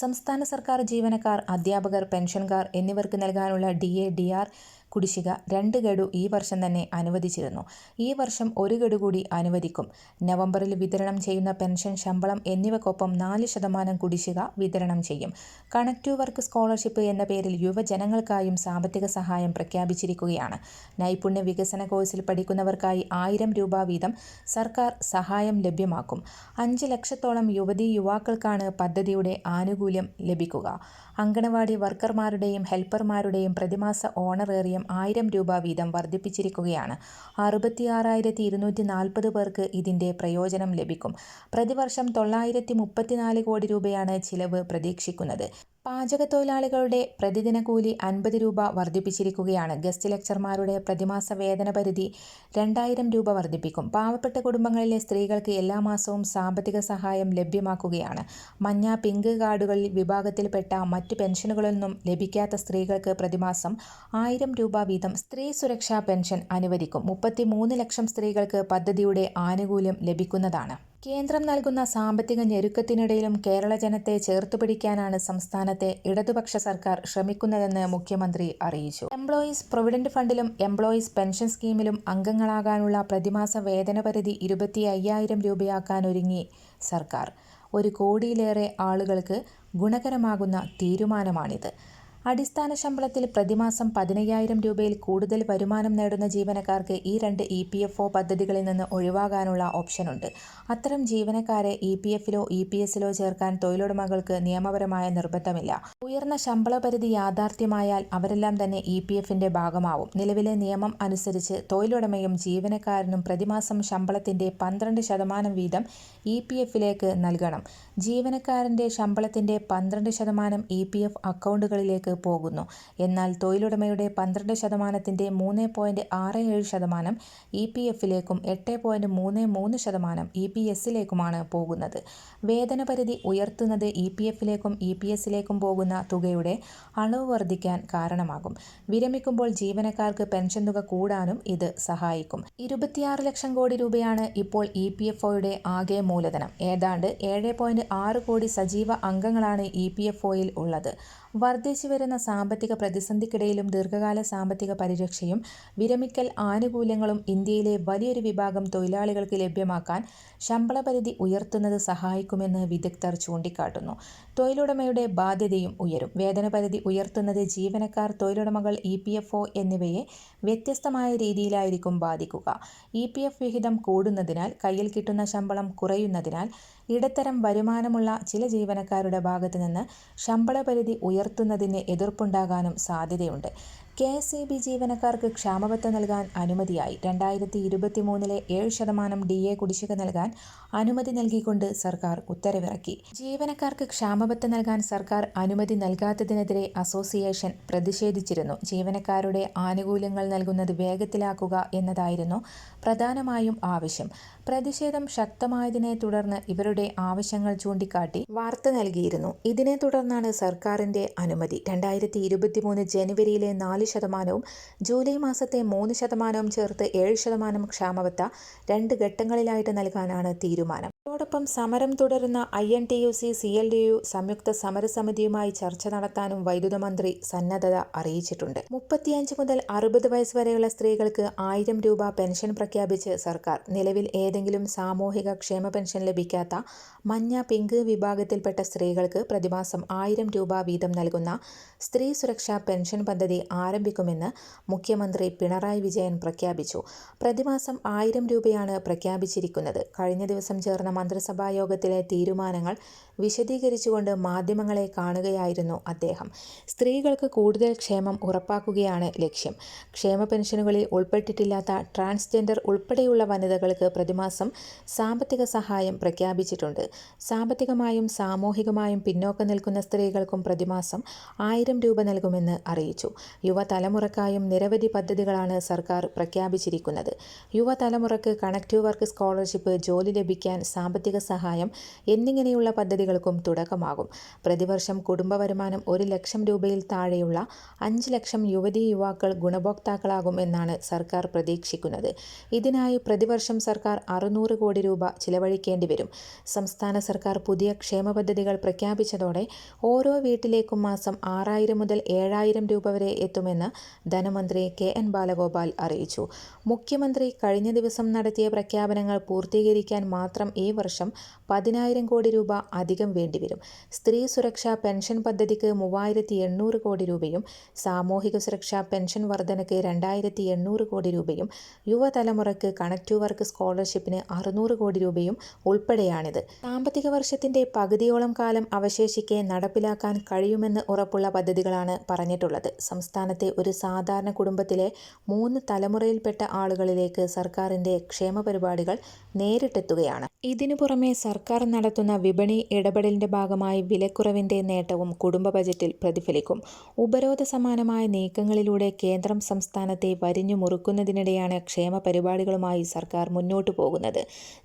[SPEAKER 1] സംസ്ഥാന സർക്കാർ ജീവനക്കാർ അധ്യാപകർ പെൻഷൻകാർ എന്നിവർക്ക് നൽകാനുള്ള ഡി എ ഡി ആർ കുടിശ്ശിക രണ്ട് ഗഡു ഈ വർഷം തന്നെ അനുവദിച്ചിരുന്നു ഈ വർഷം ഒരു ഗഡു കൂടി അനുവദിക്കും നവംബറിൽ വിതരണം ചെയ്യുന്ന പെൻഷൻ ശമ്പളം എന്നിവക്കൊപ്പം നാല് ശതമാനം കുടിശ്ശിക വിതരണം ചെയ്യും കണക്റ്റീവ് വർക്ക് സ്കോളർഷിപ്പ് എന്ന പേരിൽ യുവജനങ്ങൾക്കായും സാമ്പത്തിക സഹായം പ്രഖ്യാപിച്ചിരിക്കുകയാണ് നൈപുണ്യ വികസന കോഴ്സിൽ പഠിക്കുന്നവർക്കായി ആയിരം രൂപ വീതം സർക്കാർ സഹായം ലഭ്യമാക്കും അഞ്ച് ലക്ഷത്തോളം യുവതീ യുവാക്കൾക്കാണ് പദ്ധതിയുടെ ആനുകൂല്യം ലഭിക്കുക അങ്കണവാടി വർക്കർമാരുടെയും ഹെൽപ്പർമാരുടെയും പ്രതിമാസ ഓണറേറിയം ആയിരം രൂപ വീതം വർദ്ധിപ്പിച്ചിരിക്കുകയാണ് ആറായിരത്തി ഇരുന്നൂറ്റി നാൽപ്പത് പേർക്ക് ഇതിൻ്റെ പ്രയോജനം ലഭിക്കും പ്രതിവർഷം തൊള്ളായിരത്തി മുപ്പത്തിനാല് കോടി രൂപയാണ് ചിലവ് പ്രതീക്ഷിക്കുന്നത് പാചക തൊഴിലാളികളുടെ പ്രതിദിന കൂലി അൻപത് രൂപ വർദ്ധിപ്പിച്ചിരിക്കുകയാണ് ഗസ്റ്റ് ലെക്ചർമാരുടെ പ്രതിമാസ വേതന പരിധി രണ്ടായിരം രൂപ വർദ്ധിപ്പിക്കും പാവപ്പെട്ട കുടുംബങ്ങളിലെ സ്ത്രീകൾക്ക് എല്ലാ മാസവും സാമ്പത്തിക സഹായം ലഭ്യമാക്കുകയാണ് മഞ്ഞ പിങ്ക് കാർഡുകളിൽ വിഭാഗത്തിൽപ്പെട്ട മറ്റ് പെൻഷനുകളിൽ നിന്നും ലഭിക്കാത്ത സ്ത്രീകൾക്ക് പ്രതിമാസം ആയിരം രൂപ വീതം സ്ത്രീ സുരക്ഷാ പെൻഷൻ അനുവദിക്കും മുപ്പത്തി ലക്ഷം സ്ത്രീകൾക്ക് പദ്ധതിയുടെ ആനുകൂല്യം ലഭിക്കുന്നതാണ് കേന്ദ്രം നൽകുന്ന സാമ്പത്തിക ഞെരുക്കത്തിനിടയിലും കേരള ജനത്തെ ചേർത്തുപിടിക്കാനാണ് സംസ്ഥാനത്തെ ഇടതുപക്ഷ സർക്കാർ ശ്രമിക്കുന്നതെന്ന് മുഖ്യമന്ത്രി അറിയിച്ചു എംപ്ലോയീസ് പ്രൊവിഡന്റ് ഫണ്ടിലും എംപ്ലോയീസ് പെൻഷൻ സ്കീമിലും അംഗങ്ങളാകാനുള്ള പ്രതിമാസ വേതന പരിധി ഇരുപത്തി അയ്യായിരം രൂപയാക്കാൻ ഒരുങ്ങി സർക്കാർ ഒരു കോടിയിലേറെ ആളുകൾക്ക് ഗുണകരമാകുന്ന തീരുമാനമാണിത് അടിസ്ഥാന ശമ്പളത്തിൽ പ്രതിമാസം പതിനയ്യായിരം രൂപയിൽ കൂടുതൽ വരുമാനം നേടുന്ന ജീവനക്കാർക്ക് ഈ രണ്ട് ഇ പി എഫ് ഒ പദ്ധതികളിൽ നിന്ന് ഒഴിവാകാനുള്ള ഓപ്ഷനുണ്ട് അത്തരം ജീവനക്കാരെ ഇ പി എഫിലോ ഇ പി എസിലോ ചേർക്കാൻ തൊഴിലുടമകൾക്ക് നിയമപരമായ നിർബന്ധമില്ല ഉയർന്ന ശമ്പള പരിധി യാഥാർത്ഥ്യമായാൽ അവരെല്ലാം തന്നെ ഇ പി എഫിന്റെ ഭാഗമാവും നിലവിലെ നിയമം അനുസരിച്ച് തൊഴിലുടമയും ജീവനക്കാരനും പ്രതിമാസം ശമ്പളത്തിന്റെ പന്ത്രണ്ട് ശതമാനം വീതം ഇ പി എഫിലേക്ക് നൽകണം ജീവനക്കാരന്റെ ശമ്പളത്തിന്റെ പന്ത്രണ്ട് ശതമാനം ഇ പി എഫ് അക്കൗണ്ടുകളിലേക്ക് പോകുന്നു എന്നാൽ തൊഴിലുടമയുടെ പന്ത്രണ്ട് ശതമാനത്തിൻ്റെ മൂന്ന് പോയിൻറ്റ് ആറ് ഏഴ് ശതമാനം ഇ പി എഫിലേക്കും എട്ട് പോയിൻറ്റ് മൂന്ന് മൂന്ന് ശതമാനം ഇ പി എസിലേക്കുമാണ് പോകുന്നത് വേതന പരിധി ഉയർത്തുന്നത് ഇ പി എഫിലേക്കും ഇ പി എസിലേക്കും പോകുന്ന തുകയുടെ അളവ് വർദ്ധിക്കാൻ കാരണമാകും വിരമിക്കുമ്പോൾ ജീവനക്കാർക്ക് പെൻഷൻ തുക കൂടാനും ഇത് സഹായിക്കും ഇരുപത്തിയാറ് ലക്ഷം കോടി രൂപയാണ് ഇപ്പോൾ ഇ പി എഫ് ഒയുടെ ആകെ മൂലധനം ഏതാണ്ട് ഏഴ് പോയിൻറ്റ് ആറ് കോടി സജീവ അംഗങ്ങളാണ് ഇ പി എഫ് ഒയിൽ ഉള്ളത് വർദ്ധിച്ചു വരുന്ന സാമ്പത്തിക പ്രതിസന്ധിക്കിടയിലും ദീർഘകാല സാമ്പത്തിക പരിരക്ഷയും വിരമിക്കൽ ആനുകൂല്യങ്ങളും ഇന്ത്യയിലെ വലിയൊരു വിഭാഗം തൊഴിലാളികൾക്ക് ലഭ്യമാക്കാൻ ശമ്പള പരിധി ഉയർത്തുന്നത് സഹായിക്കുമെന്ന് വിദഗ്ധർ ചൂണ്ടിക്കാട്ടുന്നു തൊഴിലുടമയുടെ ബാധ്യതയും ഉയരും വേതന പരിധി ഉയർത്തുന്നത് ജീവനക്കാർ തൊഴിലുടമകൾ ഇ പി എഫ് ഒ എന്നിവയെ വ്യത്യസ്തമായ രീതിയിലായിരിക്കും ബാധിക്കുക ഇ പി എഫ് വിഹിതം കൂടുന്നതിനാൽ കയ്യിൽ കിട്ടുന്ന ശമ്പളം കുറയുന്നതിനാൽ ഇടത്തരം വരുമാനമുള്ള ചില ജീവനക്കാരുടെ ഭാഗത്തു നിന്ന് ശമ്പള പരിധി ഉയർത്തുന്നതിന് എതിർപ്പുണ്ടാകാനും സാധ്യതയുണ്ട് കെ എസ് ഇ ബി ജീവനക്കാർക്ക് ക്ഷാമബത്ത നൽകാൻ അനുമതിയായി രണ്ടായിരത്തി ഇരുപത്തി മൂന്നിലെ ഏഴ് ശതമാനം ഡി എ കുടിശ്ശിക നൽകാൻ അനുമതി നൽകിക്കൊണ്ട് സർക്കാർ ഉത്തരവിറക്കി ജീവനക്കാർക്ക് ക്ഷാമബത്ത നൽകാൻ സർക്കാർ അനുമതി നൽകാത്തതിനെതിരെ അസോസിയേഷൻ പ്രതിഷേധിച്ചിരുന്നു ജീവനക്കാരുടെ ആനുകൂല്യങ്ങൾ നൽകുന്നത് വേഗത്തിലാക്കുക എന്നതായിരുന്നു പ്രധാനമായും ആവശ്യം പ്രതിഷേധം ശക്തമായതിനെ തുടർന്ന് ഇവരുടെ ആവശ്യങ്ങൾ ചൂണ്ടിക്കാട്ടി വാർത്ത നൽകിയിരുന്നു ഇതിനെ തുടർന്നാണ് സർക്കാരിന്റെ അനുമതി രണ്ടായിരത്തി ഇരുപത്തിമൂന്ന് ജനുവരിയിലെ നാല് നാല് ശതമാനവും ജൂലൈ മാസത്തെ മൂന്ന് ശതമാനവും ചേർത്ത് ഏഴ് ശതമാനം ക്ഷാമബത്ത രണ്ട് ഘട്ടങ്ങളിലായിട്ട് നൽകാനാണ് തീരുമാനം ഇതോടൊപ്പം സമരം തുടരുന്ന I N T U C C L D U സംയുക്ത സമരസമിതിയുമായി ചർച്ച നടത്താനും വൈദ്യുത മന്ത്രി സന്നദ്ധത അറിയിച്ചിട്ടുണ്ട് മുപ്പത്തിയഞ്ച് മുതൽ അറുപത് വയസ്സ് വരെയുള്ള സ്ത്രീകൾക്ക് ആയിരം രൂപ പെൻഷൻ പ്രഖ്യാപിച്ച് സർക്കാർ നിലവിൽ ഏതെങ്കിലും സാമൂഹിക ക്ഷേമ പെൻഷൻ ലഭിക്കാത്ത മഞ്ഞ പിങ്ക് വിഭാഗത്തിൽപ്പെട്ട സ്ത്രീകൾക്ക് പ്രതിമാസം ആയിരം രൂപ വീതം നൽകുന്ന സ്ത്രീ സുരക്ഷാ പെൻഷൻ പദ്ധതി ആരംഭിക്കുമെന്ന് മുഖ്യമന്ത്രി പിണറായി വിജയൻ പ്രഖ്യാപിച്ചു പ്രതിമാസം ആയിരം രൂപയാണ് പ്രഖ്യാപിച്ചിരിക്കുന്നത് കഴിഞ്ഞ ദിവസം ചേർന്ന മന്ത്രിസഭാ യോഗത്തിലെ തീരുമാനങ്ങൾ വിശദീകരിച്ചുകൊണ്ട് മാധ്യമങ്ങളെ കാണുകയായിരുന്നു അദ്ദേഹം സ്ത്രീകൾക്ക് കൂടുതൽ ക്ഷേമം ഉറപ്പാക്കുകയാണ് ലക്ഷ്യം ക്ഷേമ പെൻഷനുകളിൽ ഉൾപ്പെട്ടിട്ടില്ലാത്ത ട്രാൻസ്ജെൻഡർ ഉൾപ്പെടെയുള്ള വനിതകൾക്ക് പ്രതിമാസം സാമ്പത്തിക സഹായം പ്രഖ്യാപിച്ചിട്ടുണ്ട് സാമ്പത്തികമായും സാമൂഹികമായും പിന്നോക്കം നിൽക്കുന്ന സ്ത്രീകൾക്കും പ്രതിമാസം ആയിരം രൂപ നൽകുമെന്ന് അറിയിച്ചു യുവതലമുറക്കായും നിരവധി പദ്ധതികളാണ് സർക്കാർ പ്രഖ്യാപിച്ചിരിക്കുന്നത് യുവതലമുറക്ക് കണക്റ്റീവ് വർക്ക് സ്കോളർഷിപ്പ് ജോലി ലഭിക്കാൻ സാമ്പത്തിക സഹായം എന്നിങ്ങനെയുള്ള പദ്ധതികൾ പദ്ധതികൾക്കും തുടക്കമാകും പ്രതിവർഷം കുടുംബ വരുമാനം ഒരു ലക്ഷം രൂപയിൽ താഴെയുള്ള അഞ്ച് ലക്ഷം യുവതി യുവാക്കൾ ഗുണഭോക്താക്കളാകും എന്നാണ് സർക്കാർ പ്രതീക്ഷിക്കുന്നത് ഇതിനായി പ്രതിവർഷം സർക്കാർ അറുന്നൂറ് കോടി രൂപ ചിലവഴിക്കേണ്ടി വരും സംസ്ഥാന സർക്കാർ പുതിയ ക്ഷേമ പദ്ധതികൾ പ്രഖ്യാപിച്ചതോടെ ഓരോ വീട്ടിലേക്കും മാസം ആറായിരം മുതൽ ഏഴായിരം രൂപ വരെ എത്തുമെന്ന് ധനമന്ത്രി കെ എൻ ബാലഗോപാൽ അറിയിച്ചു മുഖ്യമന്ത്രി കഴിഞ്ഞ ദിവസം നടത്തിയ പ്രഖ്യാപനങ്ങൾ പൂർത്തീകരിക്കാൻ മാത്രം ഈ വർഷം പതിനായിരം കോടി രൂപ അധികം അധികം വേണ്ടിവരും സ്ത്രീ സുരക്ഷാ പെൻഷൻ പദ്ധതിക്ക് മൂവായിരത്തി എണ്ണൂറ് കോടി രൂപയും സാമൂഹിക സുരക്ഷാ പെൻഷൻ വർധനയ്ക്ക് രണ്ടായിരത്തി എണ്ണൂറ് കോടി രൂപയും യുവതലമുറയ്ക്ക് കണക്റ്റീവ് വർക്ക് സ്കോളർഷിപ്പിന് അറുന്നൂറ് കോടി രൂപയും ഉൾപ്പെടെയാണിത് സാമ്പത്തിക വർഷത്തിന്റെ പകുതിയോളം കാലം അവശേഷിക്കെ നടപ്പിലാക്കാൻ കഴിയുമെന്ന് ഉറപ്പുള്ള പദ്ധതികളാണ് പറഞ്ഞിട്ടുള്ളത് സംസ്ഥാനത്തെ ഒരു സാധാരണ കുടുംബത്തിലെ മൂന്ന് തലമുറയിൽപ്പെട്ട ആളുകളിലേക്ക് സർക്കാരിന്റെ ക്ഷേമ പരിപാടികൾ നേരിട്ടെത്തുകയാണ് ഇതിനു പുറമെ സർക്കാർ നടത്തുന്ന വിപണി ഇടപെടലിന്റെ ഭാഗമായി വിലക്കുറവിന്റെ നേട്ടവും കുടുംബ ബജറ്റിൽ പ്രതിഫലിക്കും ഉപരോധ സമാനമായ നീക്കങ്ങളിലൂടെ കേന്ദ്രം സംസ്ഥാനത്തെ വരിഞ്ഞു മുറുക്കുന്നതിനിടെയാണ് ക്ഷേമ പരിപാടികളുമായി സർക്കാർ മുന്നോട്ടു പോകുന്നത്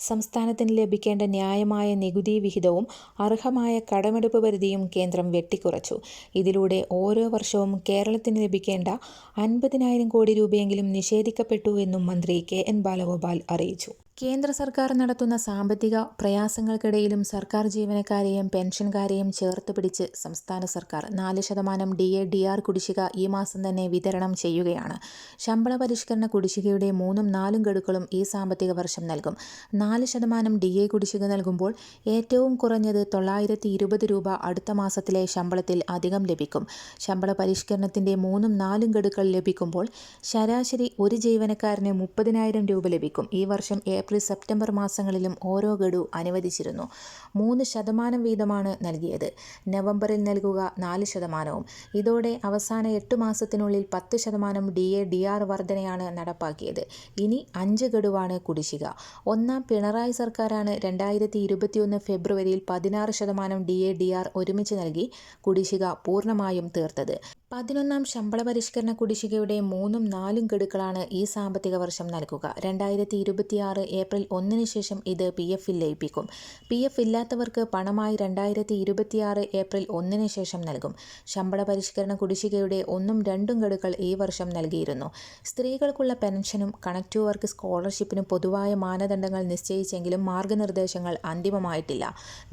[SPEAKER 1] സംസ്ഥാനത്തിന് ലഭിക്കേണ്ട ന്യായമായ നികുതി വിഹിതവും അർഹമായ കടമെടുപ്പ് പരിധിയും കേന്ദ്രം വെട്ടിക്കുറച്ചു ഇതിലൂടെ ഓരോ വർഷവും കേരളത്തിന് ലഭിക്കേണ്ട അൻപതിനായിരം കോടി രൂപയെങ്കിലും നിഷേധിക്കപ്പെട്ടു എന്നും മന്ത്രി കെ എൻ ബാലഗോപാൽ അറിയിച്ചു കേന്ദ്ര സർക്കാർ നടത്തുന്ന സാമ്പത്തിക പ്രയാസങ്ങൾക്കിടയിലും സർക്കാർ ജീവനക്കാരെയും പെൻഷൻകാരെയും ചേർത്ത് പിടിച്ച് സംസ്ഥാന സർക്കാർ നാല് ശതമാനം ഡി എ ഡി ആർ കുടിശ്ശിക ഈ മാസം തന്നെ വിതരണം ചെയ്യുകയാണ് ശമ്പള പരിഷ്കരണ കുടിശ്ശികയുടെ മൂന്നും നാലും ഗഡുക്കളും ഈ സാമ്പത്തിക വർഷം നൽകും നാല് ശതമാനം ഡി എ കുടിശ്ശിക നൽകുമ്പോൾ ഏറ്റവും കുറഞ്ഞത് തൊള്ളായിരത്തി ഇരുപത് രൂപ അടുത്ത മാസത്തിലെ ശമ്പളത്തിൽ അധികം ലഭിക്കും ശമ്പള പരിഷ്കരണത്തിൻ്റെ മൂന്നും നാലും ഗഡുക്കൾ ലഭിക്കുമ്പോൾ ശരാശരി ഒരു ജീവനക്കാരന് മുപ്പതിനായിരം രൂപ ലഭിക്കും ഈ വർഷം ഏപ്രിൽ സെപ്റ്റംബർ മാസങ്ങളിലും ഓരോ ഗഡു അനുവദിച്ചിരുന്നു മൂന്ന് ശതമാനം വീതമാണ് നൽകിയത് നവംബറിൽ നൽകുക നാല് ശതമാനവും ഇതോടെ അവസാന എട്ട് മാസത്തിനുള്ളിൽ പത്ത് ശതമാനം ഡി എ ഡി ആർ വർധനയാണ് നടപ്പാക്കിയത് ഇനി അഞ്ച് ഗഡുവാണ് കുടിശ്ശിക ഒന്നാം പിണറായി സർക്കാരാണ് രണ്ടായിരത്തി ഇരുപത്തിയൊന്ന് ഫെബ്രുവരിയിൽ പതിനാറ് ശതമാനം ഡി എ ഡി ആർ ഒരുമിച്ച് നൽകി കുടിശ്ശിക പൂർണ്ണമായും തീർത്തത് പതിനൊന്നാം ശമ്പള പരിഷ്കരണ കുടിശ്ശികയുടെ മൂന്നും നാലും ഗഡുക്കളാണ് ഈ സാമ്പത്തിക വർഷം നൽകുക രണ്ടായിരത്തി ഇരുപത്തിയാറ് ഏപ്രിൽ ഒന്നിന് ശേഷം ഇത് പി എഫിൽ ലയിപ്പിക്കും പി എഫ് ഇല്ലാത്തവർക്ക് പണമായി രണ്ടായിരത്തി ഇരുപത്തിയാറ് ഏപ്രിൽ ഒന്നിന് ശേഷം നൽകും ശമ്പള പരിഷ്കരണ കുടിശ്ശികയുടെ ഒന്നും രണ്ടും ഗഡുക്കൾ ഈ വർഷം നൽകിയിരുന്നു സ്ത്രീകൾക്കുള്ള പെൻഷനും കണക്റ്റീവ് വർക്ക് സ്കോളർഷിപ്പിനും പൊതുവായ മാനദണ്ഡങ്ങൾ നിശ്ചയിച്ചെങ്കിലും മാർഗനിർദ്ദേശങ്ങൾ അന്തിമമായിട്ടില്ല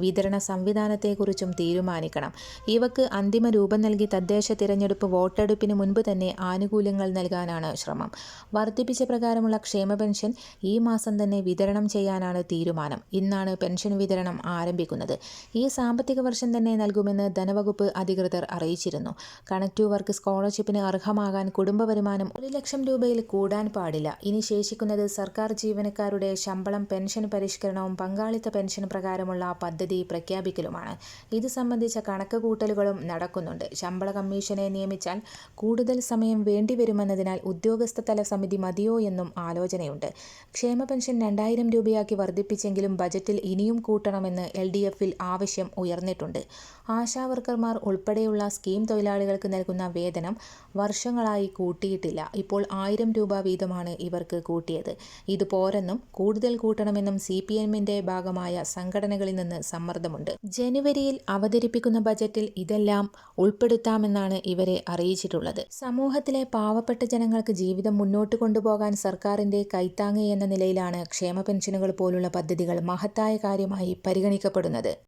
[SPEAKER 1] വിതരണ സംവിധാനത്തെക്കുറിച്ചും തീരുമാനിക്കണം ഇവക്ക് അന്തിമ രൂപം നൽകി തദ്ദേശ തിരഞ്ഞെടുപ്പ് തെരഞ്ഞെടുപ്പ് വോട്ടെടുപ്പിന് മുൻപ് തന്നെ ആനുകൂല്യങ്ങൾ നൽകാനാണ് ശ്രമം വർദ്ധിപ്പിച്ച പ്രകാരമുള്ള ക്ഷേമ പെൻഷൻ ഈ മാസം തന്നെ വിതരണം ചെയ്യാനാണ് തീരുമാനം ഇന്നാണ് പെൻഷൻ വിതരണം ആരംഭിക്കുന്നത് ഈ സാമ്പത്തിക വർഷം തന്നെ നൽകുമെന്ന് ധനവകുപ്പ് അധികൃതർ അറിയിച്ചിരുന്നു കണക്റ്റീവ് വർക്ക് സ്കോളർഷിപ്പിന് അർഹമാകാൻ കുടുംബ വരുമാനം ഒരു ലക്ഷം രൂപയിൽ കൂടാൻ പാടില്ല ഇനി ശേഷിക്കുന്നത് സർക്കാർ ജീവനക്കാരുടെ ശമ്പളം പെൻഷൻ പരിഷ്കരണവും പങ്കാളിത്ത പെൻഷൻ പ്രകാരമുള്ള പദ്ധതി പ്രഖ്യാപിക്കലുമാണ് ഇത് സംബന്ധിച്ച കണക്ക് കൂട്ടലുകളും നടക്കുന്നുണ്ട് ശമ്പള കമ്മീഷനെ നിയമിച്ചാൽ കൂടുതൽ സമയം വേണ്ടിവരുമെന്നതിനാൽ തല സമിതി മതിയോ എന്നും ആലോചനയുണ്ട് ക്ഷേമ പെൻഷൻ രണ്ടായിരം രൂപയാക്കി വർദ്ധിപ്പിച്ചെങ്കിലും ബജറ്റിൽ ഇനിയും കൂട്ടണമെന്ന് എൽ ഡി എഫിൽ ആവശ്യം ഉയർന്നിട്ടുണ്ട് ആശാവർക്കർമാർ ഉൾപ്പെടെയുള്ള സ്കീം തൊഴിലാളികൾക്ക് നൽകുന്ന വേതനം വർഷങ്ങളായി കൂട്ടിയിട്ടില്ല ഇപ്പോൾ ആയിരം രൂപ വീതമാണ് ഇവർക്ക് കൂട്ടിയത് ഇത് പോരെന്നും കൂടുതൽ കൂട്ടണമെന്നും സി പി എമ്മിന്റെ ഭാഗമായ സംഘടനകളിൽ നിന്ന് സമ്മർദ്ദമുണ്ട് ജനുവരിയിൽ അവതരിപ്പിക്കുന്ന ബജറ്റിൽ ഇതെല്ലാം ഉൾപ്പെടുത്താമെന്നാണ് ഇവർ എന്നിവരെ അറിയിച്ചിട്ടുള്ളത് സമൂഹത്തിലെ പാവപ്പെട്ട ജനങ്ങൾക്ക് ജീവിതം മുന്നോട്ട് കൊണ്ടുപോകാൻ സർക്കാരിന്റെ കൈത്താങ്ങയെന്ന എന്ന നിലയിലാണ് ക്ഷേമ പെൻഷനുകൾ പോലുള്ള പദ്ധതികൾ മഹത്തായ കാര്യമായി പരിഗണിക്കപ്പെടുന്നത്